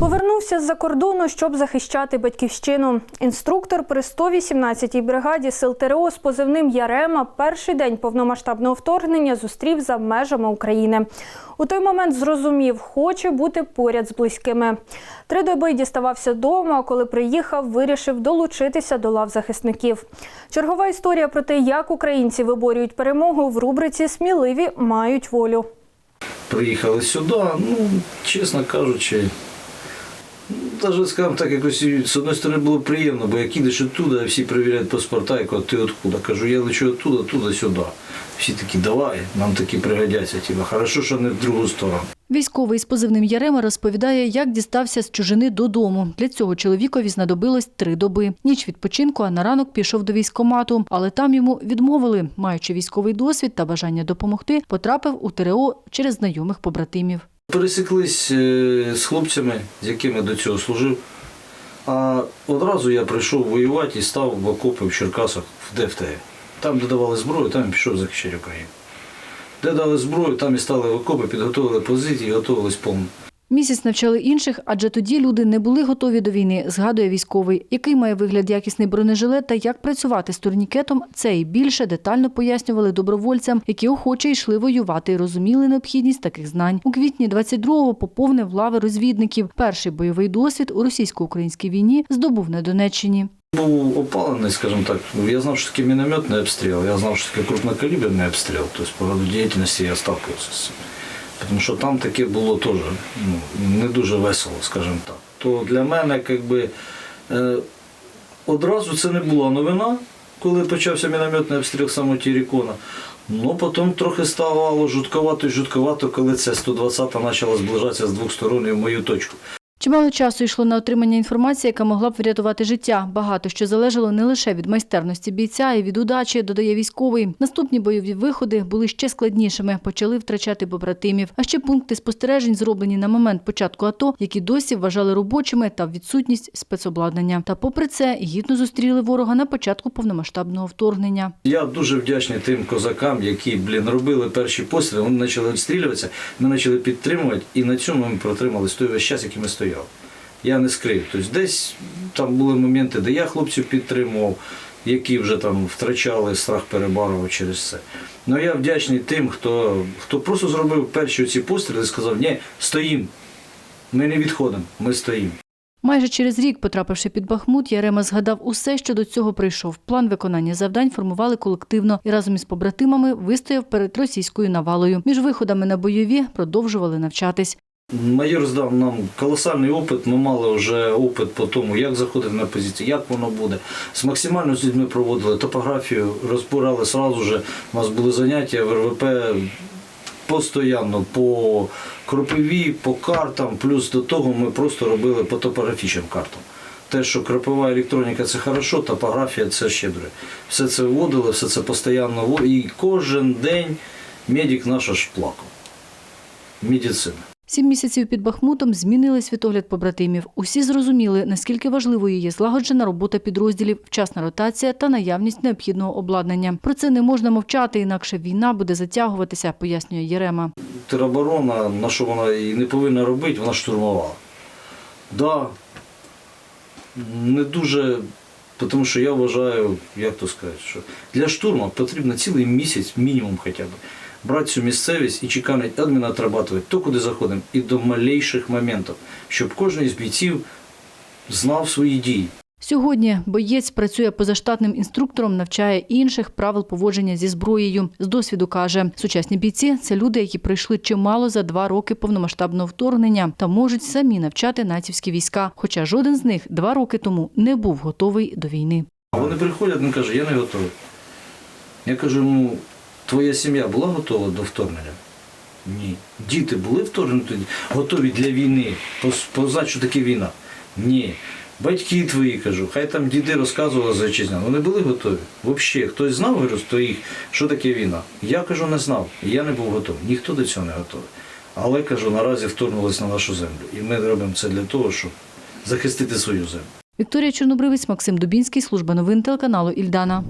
Повернувся з-за кордону, щоб захищати батьківщину. Інструктор при 118-й бригаді сил ТРО з позивним Ярема перший день повномасштабного вторгнення зустрів за межами України. У той момент зрозумів, хоче бути поряд з близькими. Три доби діставався дому, а коли приїхав, вирішив долучитися до лав захисників. Чергова історія про те, як українці виборюють перемогу в рубриці Сміливі мають волю. приїхали сюди, ну, чесно кажучи, навіть, скажімо так, якось з одної сторони було приємно, бо як їдеш оттуда, всі перевіряють паспорта, і кажуть, ти откуда? Кажу, я лечу оттуда, туди, сюди. Всі такі, давай, нам такі пригодяться. Типа, хорошо, що не в другу сторону. Військовий з позивним Ярема розповідає, як дістався з чужини додому. Для цього чоловікові знадобилось три доби. Ніч відпочинку, а на ранок пішов до військкомату. Але там йому відмовили. Маючи військовий досвід та бажання допомогти, потрапив у ТРО через знайомих побратимів. Пересіклись е, з хлопцями, з якими до цього служив. А одразу я прийшов воювати і став в окопи в Черкасах в ДФТ. Там, де давали зброю, там і пішов захищати Україну. Де дали зброю, там і стали в окопи, підготовили позиції, готувались повно. Місяць навчали інших, адже тоді люди не були готові до війни, згадує військовий. Який має вигляд якісний бронежилет та як працювати з турнікетом, це і більше детально пояснювали добровольцям, які охоче йшли воювати і розуміли необхідність таких знань. У квітні 22-го поповнив лави розвідників. Перший бойовий досвід у російсько-українській війні здобув на Донеччині. Був опалений, скажімо так. Я знав, що таке мінометний обстріл, я знав, що таке крупнокаліберний обстріл. Тобто по роду діяльності я сталкивався з цим. Тому що там таке було теж ну, не дуже весело, скажімо так. То для мене, якби, е, одразу це не була новина, коли почався мінометний обстріл саме Тірікона. Ну, потім трохи ставало жутковато і жутковато, коли це 120-та почала зближатися з двох сторон в мою точку. Чимало часу йшло на отримання інформації, яка могла б врятувати життя. Багато що залежало не лише від майстерності бійця, й від удачі, додає військовий. Наступні бойові виходи були ще складнішими, почали втрачати побратимів. А ще пункти спостережень, зроблені на момент початку АТО, які досі вважали робочими та відсутність спецобладнання. Та попри це гідно зустріли ворога на початку повномасштабного вторгнення. Я дуже вдячний тим козакам, які блін, робили перші постріли, вони почали відстрілюватися, ми почали підтримувати, і на цьому ми протримались той весь час, який ми стояли. Я не скрив. Тобто десь там були моменти, де я хлопців підтримував, які вже там втрачали страх перебарував через це. Ну я вдячний тим, хто, хто просто зробив перші ці постріли і сказав, ні, стоїмо, ми не відходимо, ми стоїмо. Майже через рік, потрапивши під Бахмут, Ярема згадав усе, що до цього прийшов. План виконання завдань формували колективно і разом із побратимами вистояв перед російською навалою. Між виходами на бойові продовжували навчатись. Майор здав нам колосальний опит. Ми мали вже опит по тому, як заходити на позиції, як воно буде. З максимально з людьми проводили топографію, розбирали сразу же. У нас були заняття в РВП постійно по кропиві, по картам. Плюс до того ми просто робили по топографічним картам. Те, що кропова електроніка це хорошо, топографія це щедре. Все це вводили, все це постійно. І кожен день медик наш аж плакав. Медицина. Сім місяців під Бахмутом змінили світогляд побратимів. Усі зрозуміли, наскільки важливою є злагоджена робота підрозділів, вчасна ротація та наявність необхідного обладнання. Про це не можна мовчати, інакше війна буде затягуватися, пояснює Єрема. тероборона, на що вона і не повинна робити, вона штурмувала. Да, не дуже, тому що я вважаю, як то сказати, що для штурму потрібно цілий місяць, мінімум хоча б, брати цю місцевість і чекати, адмін отрабатувати то, куди заходимо, і до малейших моментів, щоб кожен із бійців знав свої дії. Сьогодні боєць працює позаштатним інструктором, навчає інших правил поводження зі зброєю. З досвіду каже, сучасні бійці це люди, які пройшли чимало за два роки повномасштабного вторгнення та можуть самі навчати націвські війська. Хоча жоден з них два роки тому не був готовий до війни. А вони приходять, він каже, я не готовий. Я кажу йому, твоя сім'я була готова до вторгнення? Ні. Діти були вторгнені готові для війни, поз- що таке війна? Ні. Батьки твої, кажу, хай там діди розказували за вітчизняну, вони були готові. Взагалі, хтось знав, говорю, з що таке війна? Я кажу, не знав. Я не був готовий. Ніхто до цього не готовий. Але кажу, наразі вторгнулись на нашу землю. І ми робимо це для того, щоб захистити свою землю. Вікторія Чорнобривець, Максим Дубінський, служба новин телеканалу Ільдана.